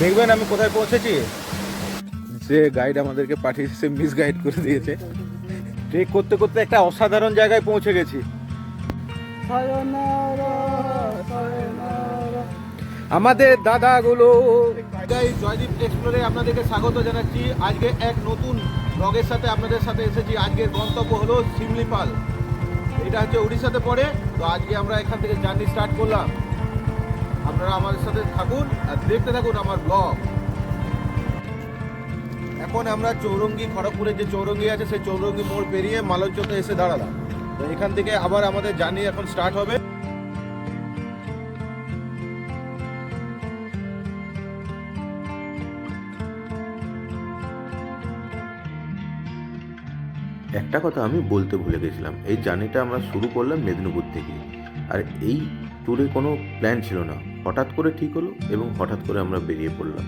দেখবেন আমি কোথায় পৌঁছেছি? যে গাইড আমাদেরকে পাঠিয়েছে সে মিস গাইড করে দিয়েছে। ট্রেক করতে করতে একটা অসাধারণ জায়গায় পৌঁছে গেছি। আমাদের দাদাগুলো জয়দীপ এক্সপ্লোরে আপনাদেরকে স্বাগত জানাচ্ছি। আজকে এক নতুন ব্লগের সাথে আপনাদের সাথে এসেছি। আজকের গন্তব্য হলো শিমলিপাল এটা হচ্ছে উড়িষ্যাতে পড়ে। তো আজকে আমরা এখান থেকে জার্নি স্টার্ট করলাম। আপনারা আমাদের সাথে থাকুন আর দেখতে থাকুন আমার ব্লগ এখন আমরা চৌরঙ্গি, খড়গপুরের যে চৌরঙ্গি আছে, সেই চৌরঙ্গি মোড় পেরিয়ে মালঞ্চতে এসে দাঁড়ালাম। তো এখান থেকে আবার আমাদের জার্নি এখন স্টার্ট হবে। একটা কথা আমি বলতে ভুলে গেছিলাম। এই জার্নিটা আমরা শুরু করলাম মেদিনীপুর থেকে। আর এই ট্যুরে কোনো প্ল্যান ছিল না। হঠাৎ করে ঠিক হলো এবং হঠাৎ করে আমরা বেরিয়ে পড়লাম।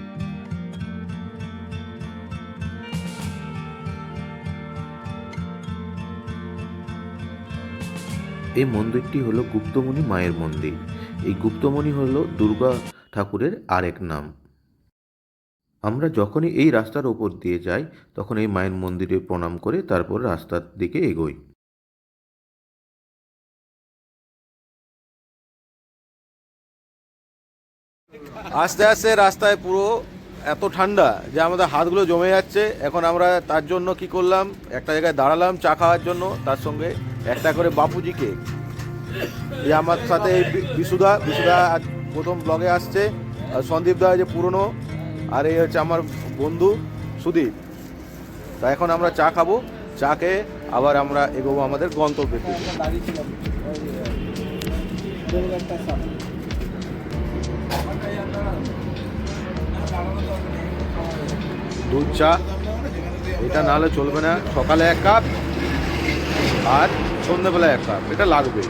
এই মন্দিরটি হলো গুপ্তমণি মায়ের মন্দির। এই গুপ্তমণি হলো দুর্গা ঠাকুরের আরেক নাম। আমরা যখনই এই রাস্তার ওপর দিয়ে যাই, তখন এই মায়ের মন্দিরে প্রণাম করে তারপর রাস্তার দিকে এগোই। আস্তে আস্তে রাস্তায় পুরো এত ঠান্ডা যে আমাদের হাতগুলো জমে যাচ্ছে। এখন আমরা তার জন্য কি করলাম? একটা জায়গায় দাঁড়ালাম, চা খাওয়ার জন্য। তার সঙ্গে একটা করে বাপুজি কেক এই আমার সাথে এই বিশুদা বিশুদা প্রথম ব্লগে আসছে। আর সন্দীপ দা যে পুরনো, আর এই হচ্ছে আমার বন্ধু সুদীপ। তা এখন আমরা চা খাব। চা খেয়ে আবার আমরা এগোবো আমাদের গন্তব্যের দিকে দুধ, চা। এটা না হলে চলবে না। সকালে এক কাপ আর সন্ধ্যেবেলা এক কাপ। এটা লাগবে।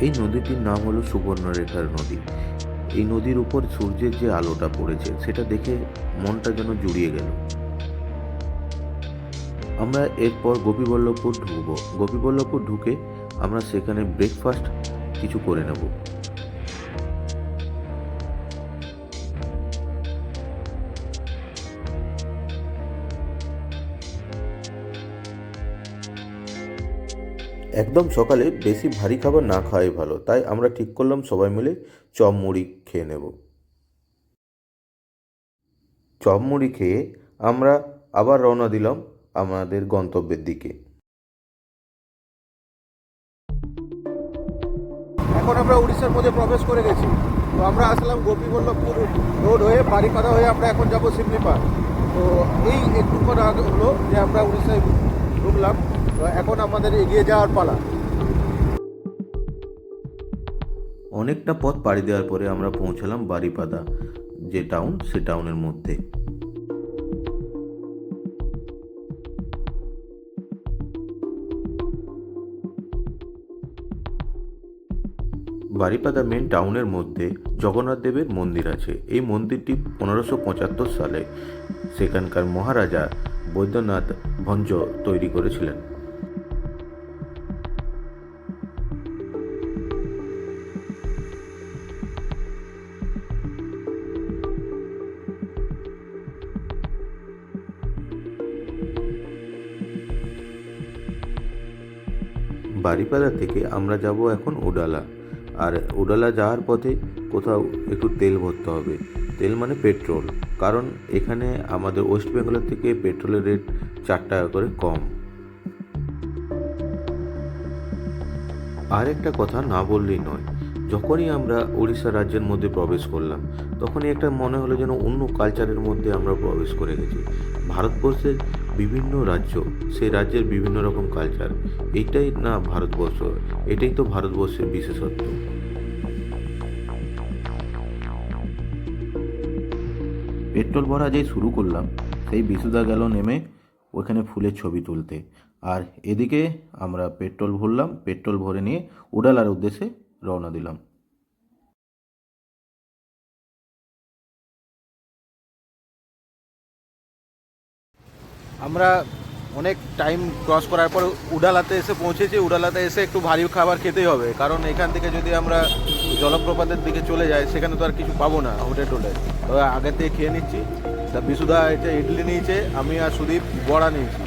এই নদীটির নাম হলো সুবর্ণরেখার নদী। এই নদীর উপর সূর্যের যে আলোটা পড়েছে, সেটা দেখে মনটা যেন জুড়িয়ে গেল। আমরা এরপর গোপীবল্লভপুর ঢুকবো। গোপীবল্লভপুর ঢুকে আমরা সেখানে ব্রেকফাস্ট কিছু করে নেব। একদম সকালে বেশি ভারী খাবার না খাওয়াই ভালো, তাই আমরা ঠিক করলাম সবাই মিলে চপ মুড়ি খেয়ে নেব। চপ মুড়ি খেয়ে আমরা আবার রওনা দিলাম আমাদের গন্তব্যের দিকে। এখন আমরা উড়িষ্যার মধ্যে প্রবেশ করে গেছি। তো আমরা আসলাম গোপীবল্লভপুর রোড হয়ে বারিপাদা হয়ে আমরা এখন যাব সিমলিপাল তো এই একটু আগে হলো যে আমরা উড়িষ্যায় ঢুকলাম। এখন আমাদের এগিয়ে যাওয়ার পালা। অনেকটা পথ পাড়ি দেওয়ার পরে আমরা পৌঁছালাম বারিপাদা, যে টাউন সে টাউনের মধ্যে। বারিপাদা মেন টাউনের মধ্যে জগন্নাথ দেবের মন্দির আছে। এই মন্দিরটি পনেরোশো পঁচাত্তর সালে সেখানকার মহারাজা বৈদ্যনাথ ভঞ্জ তৈরি করেছিলেন। বারিপাদা থেকে আমরা যাব এখন ওডালা আর ওডালা যাওয়ার পথে কোথাও একটু তেল ভরতে হবে। তেল মানে পেট্রোল। কারণ এখানে আমাদের ওয়েস্ট বেঙ্গলের থেকে পেট্রোলের রেট চার টাকা করে কম। আর একটা কথা না বললেই নয়, যখনই আমরা উড়িষ্যা রাজ্যের মধ্যে প্রবেশ করলাম, তখনই একটা মনে হলো যেন অন্য কালচারের মধ্যে আমরা প্রবেশ করে গেছি। ভারতবর্ষের বিভিন্ন রাজ্য, সেই রাজ্যের বিভিন্ন রকম কালচার এটাই না ভারতবর্ষ, এটাই তো ভারতবর্ষের বিশেষত্ব। পেট্রোল ভরা যেই শুরু করলাম, সেই বিশুদা গেল নেমে ওখানে ফুলের ছবি তুলতে। আর এদিকে আমরা পেট্রোল ভরলাম, পেট্রোল ভরে নিয়ে উডালার উদ্দেশ্যে রওনা দিলাম। আমরা অনেক টাইম ক্রস করার পর উডালাতে এসে পৌঁছেছি উডালাতে এসে একটু ভারী খাবার খেতেই হবে। কারণ এখান থেকে যদি আমরা জলপ্রপাতের দিকে চলে যাই সেখানে তো আর কিছু পাবো না হোটেল টোলে তবে আগে থেকে খেয়ে নিচ্ছি। তা বিশুদা এটা ইডলি নিয়েছে আমি আর সুদীপ বড়া নিয়েছি।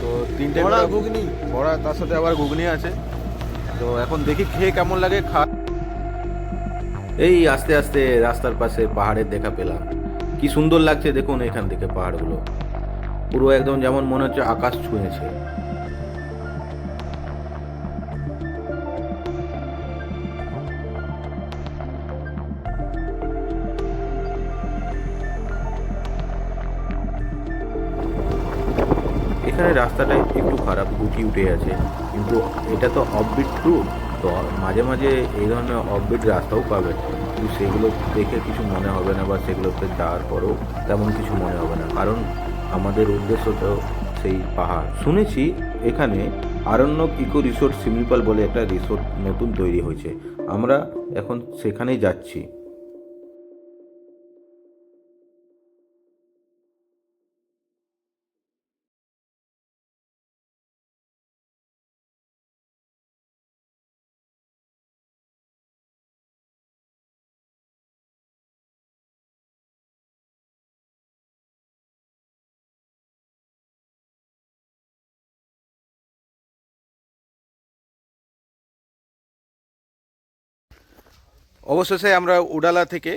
তো তিনটে বড়া, ঘুগনি। বড়া তার সাথে আবার ঘুগনি আছে। তো এখন দেখি খেয়ে কেমন লাগে খা এই আস্তে আস্তে রাস্তার পাশে পাহাড়ের দেখা পেলাম। কি সুন্দর লাগছে দেখুন এখান থেকে পাহাড়গুলো। পুরো একদম যেমন মনে হচ্ছে আকাশ ছুঁয়েছে। এখানে রাস্তাটা একটু খারাপ, গুটি উঠে আছে কিন্তু এটা তো অফবিট রুট তো মাঝে মাঝে এই ধরনের অফবিট রাস্তাও পাবে। কিন্তু সেগুলো দেখে কিছু মনে হবে না বা সেগুলোতে যাওয়ার পরেও তেমন কিছু মনে হবে না। কারণ আমাদের উদ্দেশ্য তো সেই পাহাড়। শুনেছি এখানে আরণ্যক ইকো রিসোর্ট সিমিপাল বলে একটা রিসোর্ট নতুন তৈরি হয়েছে। আমরা এখন সেখানেই যাচ্ছি। অবশেষে আমরা উডালা থেকে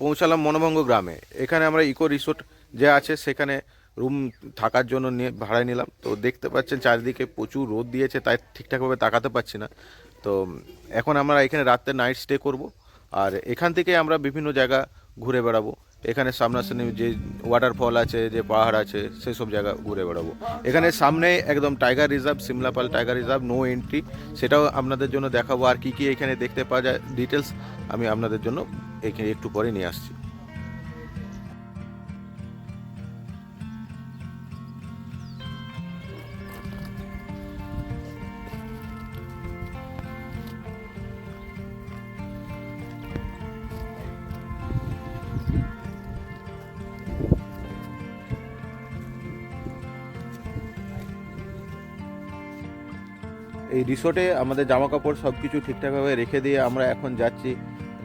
পৌঁছালাম মনোভঙ্গ গ্রামে। এখানে আমরা ইকো রিসোর্ট যে আছে, সেখানে রুম থাকার জন্য নিয়ে ভাড়ায় নিলাম। তো দেখতে পাচ্ছেন চারিদিকে প্রচুর রোদ দিয়েছে, তাই ঠিকঠাকভাবে তাকাতে পারছি না। তো এখন আমরা এখানে রাত্রে নাইট স্টে করব। আর এখান থেকে আমরা বিভিন্ন জায়গা ঘুরে বেড়াবো। এখানে সামনাসামনি যে ওয়াটারফল আছে, যে পাহাড় আছে, সেই সব জায়গা ঘুরে বেড়াবো। এখানে সামনে একদম tiger reserve Simlapal tiger reserve no entry সেটাও আপনাদের জন্য দেখাবো, আর কি কি এখানে দেখতে পাওয়া যায় ডিটেলস আমি আপনাদের জন্য এখানে একটু পরে নিয়ে আসছি। এই রিসোর্টে আমাদের জামা কাপড় সব কিছু ঠিকঠাকভাবে রেখে দিয়ে আমরা এখন যাচ্ছি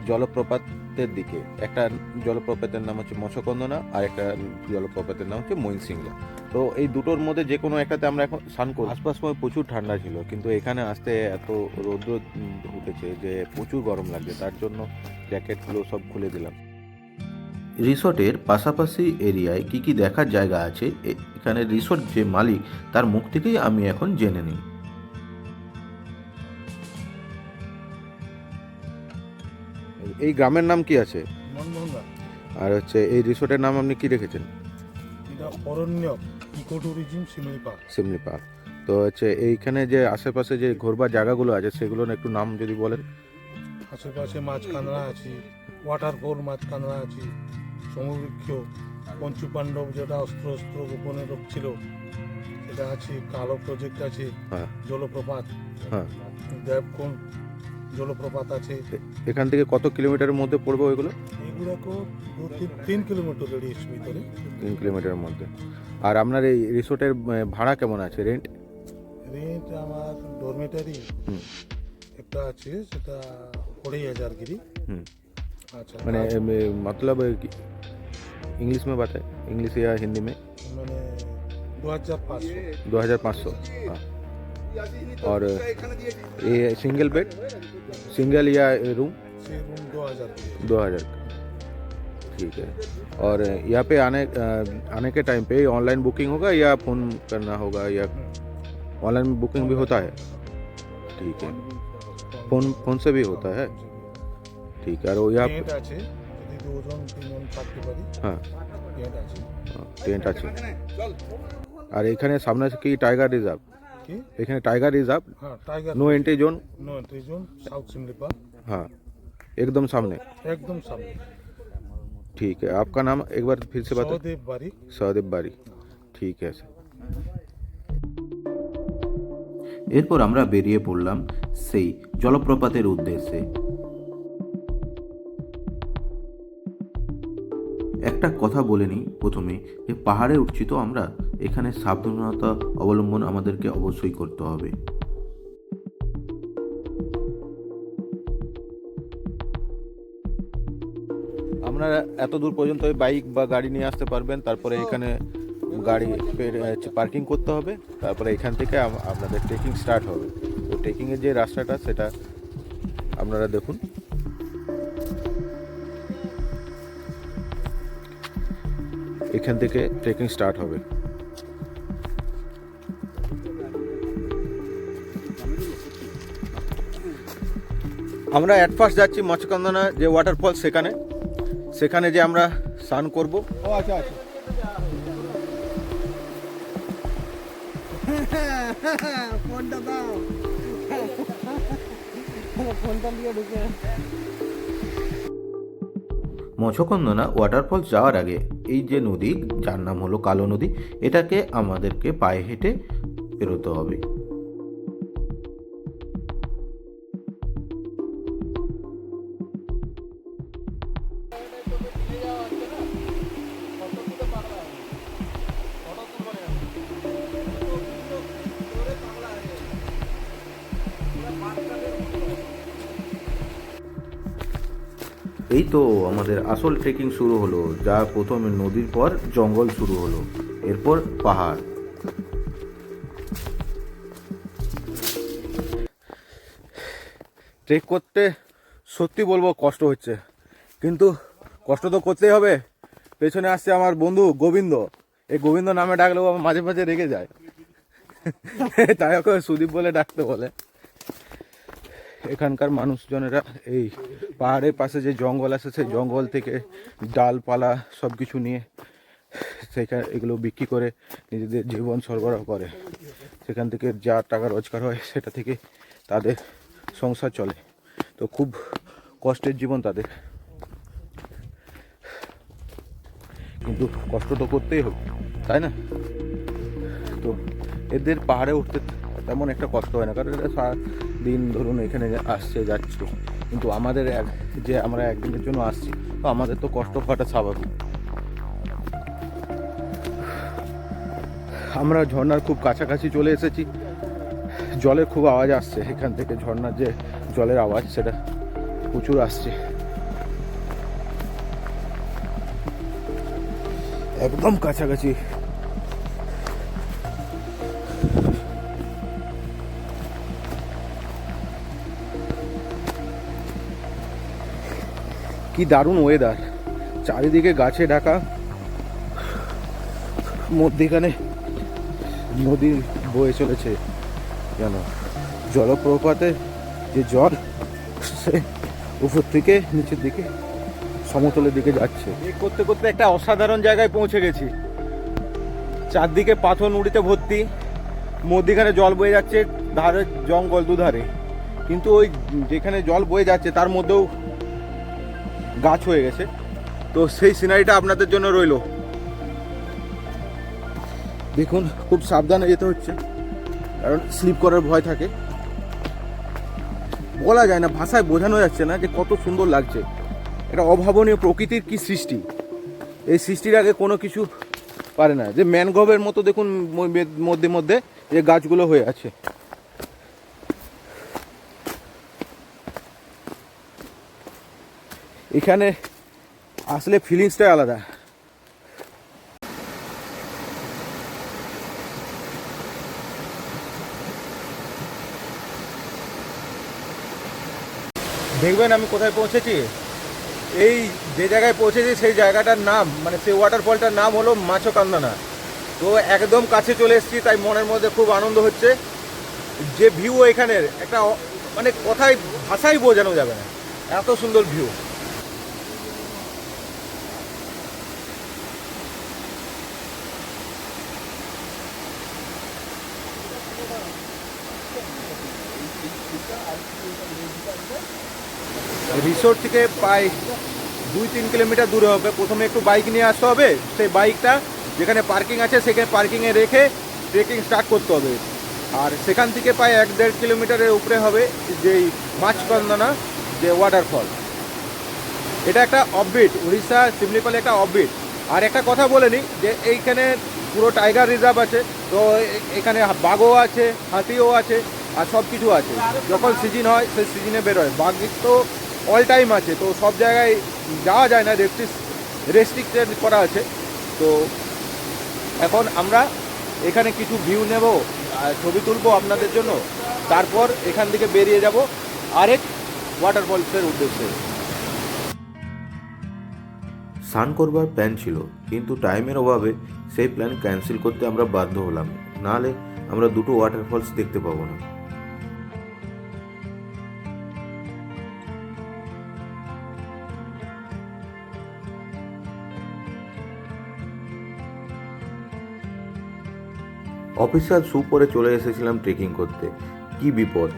জলপ্রপাতের দিকে। একটা জলপ্রপাতের নাম হচ্ছে মৎস্যকন্দনা আর একটা জলপ্রপাতের নাম হচ্ছে মইনসিংলা তো এই দুটোর মধ্যে যে কোনো একটাতে আমরা এখন স্নান করি আশপাশ সময় প্রচুর ঠান্ডা ছিল, কিন্তু এখানে আসতে এত রৌদ্র উঠেছে যে প্রচুর গরম লাগছে, তার জন্য জ্যাকেটগুলো সব খুলে দিলাম। রিসোর্টের পাশাপাশি এরিয়ায় কি কি দেখার জায়গা আছে? এখানে রিসোর্ট যে মালিক, তার মুখ থেকেই আমি এখন জেনে নিই। এই গ্রামের নাম কি আছে? মনমোহনগা আর হচ্ছে এই রিসোর্টের নাম আপনি কি রেখেছেন? এটা Aranya eco tourism Similipal Simli park. তো হচ্ছে এইখানে যে আশেপাশে যে ঘোরবার জায়গাগুলো আছে সেগুলোর একটু নাম যদি বলেন। আশেপাশে মাছ কাঁদড়া আছে ওয়াটারফল মাছ কাঁদড়া আছে সমবৃক্ষ পঞ্চু পাণ্ডব যেটা অস্ত্র অস্ত্র গোপনে ছিল সেটা আছে কালো প্রজেক্ট আছে হ্যাঁ। জলপ্রপাত হ্যাঁ। দেবকুণ্ড জলপ্রপাত আছে এখান থেকে কত কিলোমিটারের মধ্যে পড়বে ওইগুলো এগুলো দু তিন তিন কিলোমিটার রেডিয়াস ভিতরে তিন কিলোমিটারের মধ্যে আর আপনার এই রিসোর্টের আহ, ভাড়া কেমন আছে রেন্ট রেন্ট আমার ডরমেটারি হুম একটা আছে সেটা अढ़ाई हजार गिरी হুম अच्छा मैंने आज मे- मतलब कि- इंग्लिश में बात है इंग्लिश या हिंदी में मैंने दो हजार पाँच सौ दो हज़ार पाँच सौ हाँ और ये सिंगल बेड सिंगल या रूम से रूम दो हजार दो हज़ार ठीक है और यहाँ पे आने अ, आने के टाइम पे ऑनलाइन बुकिंग होगा या फ़ोन करना होगा या ऑनलाइन बुकिंग भी होता है ठीक है फोन फोन से भी होता है ठीक है और वो यहाँ টেন্ট আছে যদি দুজন তিনজন থাকতে পারি হ্যাঁ টেন্ট আছে টেন্ট আছে আর এখানে সামনে আছে কি টাইগার রিজার্ভ কি এখানে টাইগার রিজার্ভ হ্যাঁ tiger no entry zone no entry zone south Similipal हाँ एकदम सामने একদম সামনে ठीक है आपका नाम एक बार फिर से बता সহদেব বাড়ি सहदेव बारी ठीक है सर এরপর আমরা বেরিয়ে পড়লাম সেই জলপ্রপাতের উদ্দেশ্যে একটা কথা বলে নিই প্রথমে যে পাহাড়ে উঠছি তো আমরা এখানে সাবধানতা অবলম্বন আমাদেরকে অবশ্যই করতে হবে। আপনারা এত দূর পর্যন্ত বাইক বা গাড়ি নিয়ে আসতে পারবেন তারপরে এখানে গাড়ি পার্কিং করতে হবে তারপরে এখান থেকে আপনাদের ট্রেকিং স্টার্ট হবে। তো ট্রেকিংয়ের যে রাস্তাটা সেটা আপনারা দেখুন। এখান থেকে ট্রেকিং স্টার্ট হবে। আমরা অ্যাট ফার্স্ট যাচ্ছি মৎস্যকন্দনা যে ওয়াটারফল সেখানে। সেখানে যে আমরা স্নান করব। ও আচ্ছা আচ্ছা। ফোনটা দাও। ফোনটা দিয়ে ঢুকে। মৎস্যকন্দনা ওয়াটারফলস যাওয়ার আগে এই যে নদী যার নাম হলো কালো নদী এটাকে আমাদেরকে পায়ে হেঁটে পেরোতে হবে। এই তো আমাদের আসল ট্রেকিং শুরু হলো, যা প্রথমে নদীর পর জঙ্গল শুরু হলো, এরপর পাহাড়। ট্রেক করতে সত্যি বলব কষ্ট হচ্ছে, কিন্তু কষ্ট তো করতেই হবে। পেছনে আসছে আমার বন্ধু গোবিন্দ এই গোবিন্দ নামে ডাকলেও মাঝে মাঝে রেগে যায়। তাই ওকে সুদীপ বলে ডাকতে বলে। এখানকার মানুষজনেরা এই পাহাড়ের পাশে যে জঙ্গল আছে, সেই জঙ্গল থেকে ডালপালা সব কিছু নিয়ে সেখানে এগুলো বিক্রি করে নিজেদের জীবন সরবরাহ করে। সেখান থেকে যা টাকা রোজগার হয়, সেটা থেকে তাদের সংসার চলে। তো খুব কষ্টের জীবন তাদের। কিন্তু কষ্ট তো করতেই হবে, তাই না? তো এদের পাহাড়ে উঠতে তেমন একটা কষ্ট হয় না, কারণ এটা সারাদিন ধরুন এখানে আসছে, যাচ্ছে। কিন্তু আমাদের এক- যে আমরা একদিনের জন্য আসছি, তো আমাদের তো কষ্ট হওয়াটা স্বাভাবিক। আমরা ঝর্ণার খুব কাছাকাছি চলে এসেছি। জলের খুব আওয়াজ আসছে, এখান থেকে ঝর্ণার যে জলের আওয়াজ, সেটা প্রচুর আসছে। একদম কাছাকাছি কি দারুণ ওয়েদার চারিদিকে গাছে ঢাকা, মধ্যেখানে নদী বয়ে চলেছে যেন। জলপ্রপাতে যে জল, সে উপর থেকে নিচের দিকে, সমতলের দিকে যাচ্ছে। করতে করতে একটা অসাধারণ জায়গায় পৌঁছে গেছি। চারদিকে পাথর নুড়িতে ভর্তি, মধ্যিখানে জল বয়ে যাচ্ছে, ধারে জঙ্গল দুধারে। কিন্তু ওই যেখানে জল বয়ে যাচ্ছে, তার মধ্যেও গাছ হয়ে গেছে। তো সেই সিনারিটা আপনাদের জন্য রইল। দেখুন, খুব সাবধানে যেতে হচ্ছে, কারণ স্লিপ করার ভয় থাকে। বলা যায় না, ভাষায় বোঝানো যাচ্ছে না যে কত সুন্দর লাগছে। এটা অভাবনীয় প্রকৃতির কি সৃষ্টি? এই সৃষ্টির আগে কোনো কিছু পারে না। যে ম্যানগ্রোভের মতো দেখুন মধ্যে মধ্যে যে গাছগুলো হয়ে আছে। এখানে আসলে ফিলিংসটাই আলাদা। দেখবেন আমি কোথায় পৌঁছেছি? এই যে জায়গায় পৌঁছেছি, সেই জায়গাটার নাম মানে সেই ওয়াটারফলটার নাম হলো মাছকান্দনা তো একদম কাছে চলে এসেছি, তাই মনের মধ্যে খুব আনন্দ হচ্ছে। যে ভিউ এখানের, একটা মানে কথায় ভাষাই বোঝানো যাবে না। এত সুন্দর ভিউ রিসোর্ট থেকে প্রায় দুই তিন কিলোমিটার দূরে হবে। প্রথমে একটু বাইক নিয়ে আসতে হবে। সেই বাইকটা যেখানে পার্কিং আছে, সেখানে পার্কিংয়ে রেখে ট্রেকিং স্টার্ট করতে হবে। আর সেখান থেকে প্রায় এক দেড় কিলোমিটারের উপরে হবে যেই মাছকন্দনা, যে ওয়াটারফল এটা একটা অফবিট উড়িষ্যা সিমলিপালে একটা অফবিট আর একটা কথা বলে নিই যে এইখানে পুরো টাইগার রিজার্ভ আছে, তো এখানে বাঘও আছে, হাতিও আছে, আর সব কিছু আছে। যখন সিজন হয়, সেই সিজনে বেরোয়। বাঘ তো অল টাইম আছে। তো সব জায়গায় যাওয়া যায় না রেস্ট্রিক রেস্ট্রিক্টেড করা আছে। তো এখন আমরা এখানে কিছু ভিউ নেব ছবি তুলবো আপনাদের জন্য। তারপর এখান থেকে বেরিয়ে যাব আরেক ওয়াটারফলসের উদ্দেশ্যে। স্নান করবার প্ল্যান ছিল, কিন্তু টাইমের অভাবে সেই প্ল্যান ক্যান্সেল করতে আমরা বাধ্য হলাম। নাহলে আমরা দুটো ওয়াটারফলস দেখতে পাবো না। অফিসিয়াল শ্যু পরে চলে এসেছিলাম ট্রেকিং করতে। কি বিপদ?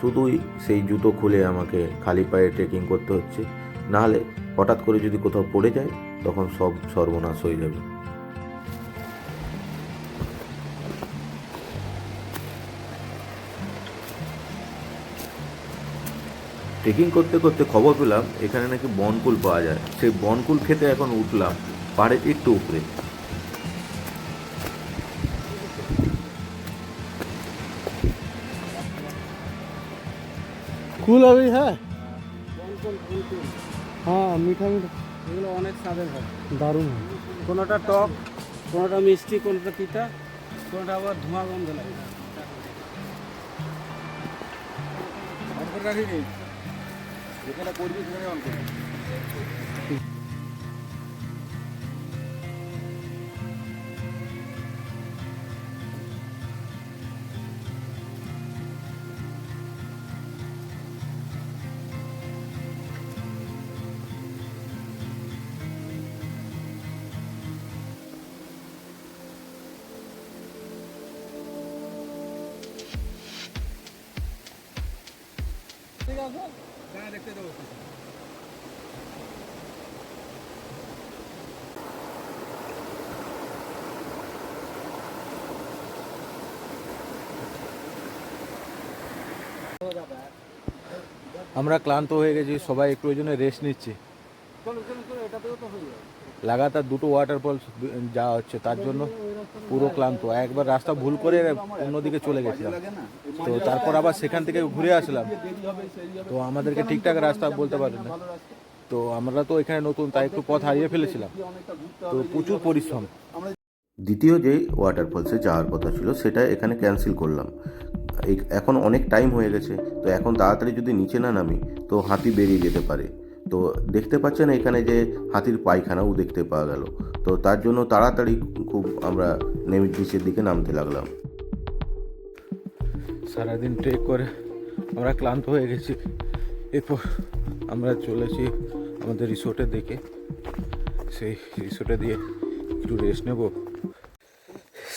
শুধুই সেই জুতো খুলে আমাকে খালি পায়ে ট্রেকিং করতে হচ্ছে। নাহলে হঠাৎ করে যদি কোথাও পড়ে যায়, তখন সব সর্বনাশ হয়ে যাবে। ট্রেকিং করতে করতে খবর পেলাম, এখানে নাকি বনকুল পাওয়া যায়। সেই বনকুল খেতে এখন উঠলাম পাহাড়ের একটু উপরে। কুল अभी है হ্যাঁ মিঠা মিঠা এগুলো অনেক স্বাদের হয় দারুণ হয় কোনোটা টক কোনোটা মিষ্টি কোনোটা তিতা কোনোটা আবার ধোঁয়া গন্ধ লাগে আমরা ক্লান্ত হয়ে গেছি সবাই একটু ওই জন্য রেস্ট নিচ্ছি। লাগাতার দুটো ওয়াটারফলস যাওয়া হচ্ছে তার জন্য পুরো ক্লান্ত। একবার রাস্তা ভুল করে অন্যদিকে চলে গেছিলাম। তো তারপর আবার সেখান থেকে ঘুরে আসলাম। তো আমাদেরকে ঠিকঠাক রাস্তা বলতে পারেন না। তো আমরা তো এখানে নতুন, তাই একটু পথ হারিয়ে ফেলেছিলাম। তো প্রচুর পরিশ্রম। দ্বিতীয় যে ওয়াটারফলসে যাওয়ার কথা ছিল, সেটা এখানে ক্যান্সেল করলাম। এখন অনেক টাইম হয়ে গেছে। তো এখন তাড়াতাড়ি যদি নিচে না নামি, তো হাতি বেরিয়ে যেতে পারে। তো দেখতে পাচ্ছেন এখানে যে হাতির পায়খানাও দেখতে পাওয়া গেল। তো তার জন্য তাড়াতাড়ি খুব আমরা নেমে নিচের দিকে নামতে লাগলাম। সারাদিন ট্রেক করে আমরা ক্লান্ত হয়ে গেছি। এরপর আমরা চলেছি আমাদের রিসোর্টের দিকে। সেই রিসোর্টে দিয়ে একটু রেস্ট নেব।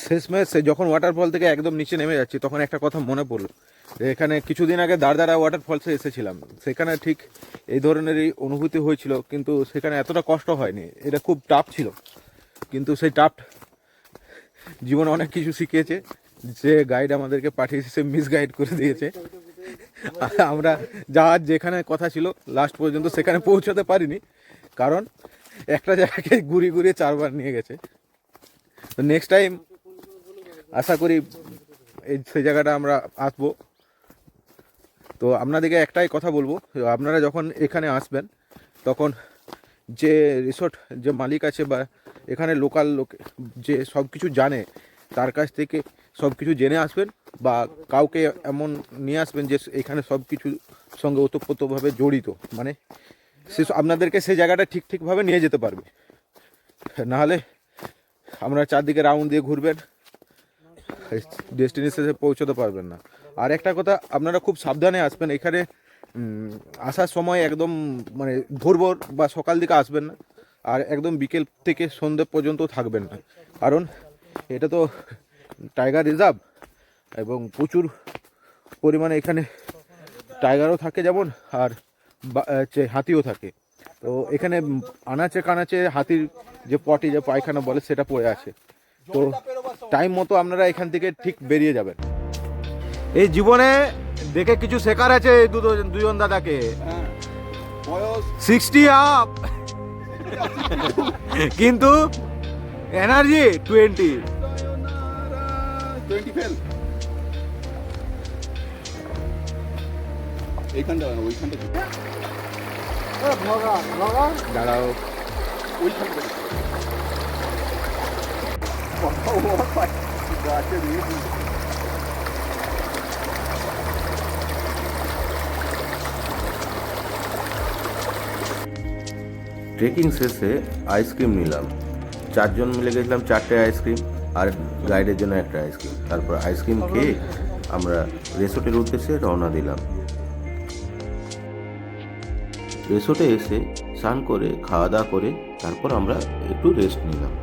শেষমেশ যখন ওয়াটারফল থেকে একদম নিচে নেমে যাচ্ছি, তখন একটা কথা মনে পড়ল। এখানে কিছুদিন আগে দাঁড়দারা ওয়াটারফলসে এসেছিলাম। সেখানে ঠিক এই ধরনেরই অনুভূতি হয়েছিল, কিন্তু সেখানে এতটা কষ্ট হয়নি। এটা খুব টাফ ছিল। কিন্তু সেই টাফ জীবনে অনেক কিছু শিখিয়েছে। যে গাইড আমাদেরকে পাঠিয়েছে, সে মিস গাইড করে দিয়েছে। আমরা যাওয়ার যেখানে কথা ছিল লাস্ট পর্যন্ত সেখানে পৌঁছাতে পারিনি। কারণ একটা জায়গাকে ঘুরিয়ে ঘুরিয়ে চারবার নিয়ে গেছে। তো নেক্সট টাইম আশা করি এই সেই জায়গাটা আমরা আসব। তো আপনাদেরকে একটাই কথা বলব, আপনারা যখন এখানে আসবেন, তখন যে রিসোর্ট যে মালিক আছে বা এখানে লোকাল লোক যে সব কিছু জানে, তার কাছ থেকে সব কিছু জেনে আসবেন বা কাউকে এমন নিয়ে আসবেন যে এখানে সব কিছু সঙ্গে ওতপ্রোতভাবে জড়িত। মানে সে আপনাদেরকে সেই জায়গাটা ঠিক ঠিকভাবে নিয়ে যেতে পারবে। নাহলে আমরা চারদিকে রাউন্ড দিয়ে ঘুরবেন ডেস্টিনেশনে পৌঁছতে পারবেন না। আর একটা কথা, আপনারা খুব সাবধানে আসবেন। এখানে আসার সময় একদম মানে ভোর বা সকাল দিকে আসবেন না। আর একদম বিকেল থেকে সন্ধ্যে পর্যন্ত থাকবেন না। কারণ, এটা তো টাইগার রিজার্ভ এবং প্রচুর পরিমাণে এখানে টাইগারও থাকে যেমন, আর হচ্ছে হাতিও থাকে। তো এখানে আনাচে কানাচে হাতির যে পটি, যে পায়খানা বলে, সেটা পড়ে আছে। তো টাইম মতো আপনারা এখান থেকে ঠিক বেরিয়ে যাবেন। এই জীবনে দেখে কিছু শেখার আছে এই দুজন দুজন দাদাকে? Sixty up. কিন্তু এনার্জি টোয়েন্টি। Twenty fail. এইখানটা ওইখানটা। দাঁড়াও। ট্রেকিং শেষে আইসক্রিম নিলাম। চারজন মিলে গেছিলাম চারটে আইসক্রিম আর গাইডের জন্য একটা আইসক্রিম তারপর আইসক্রিম খেয়ে আমরা রেসোর্টের উদ্দেশ্যে রওনা দিলাম। রেসোর্টে এসে স্নান করে খাওয়া দাওয়া করে তারপর আমরা একটু রেস্ট নিলাম।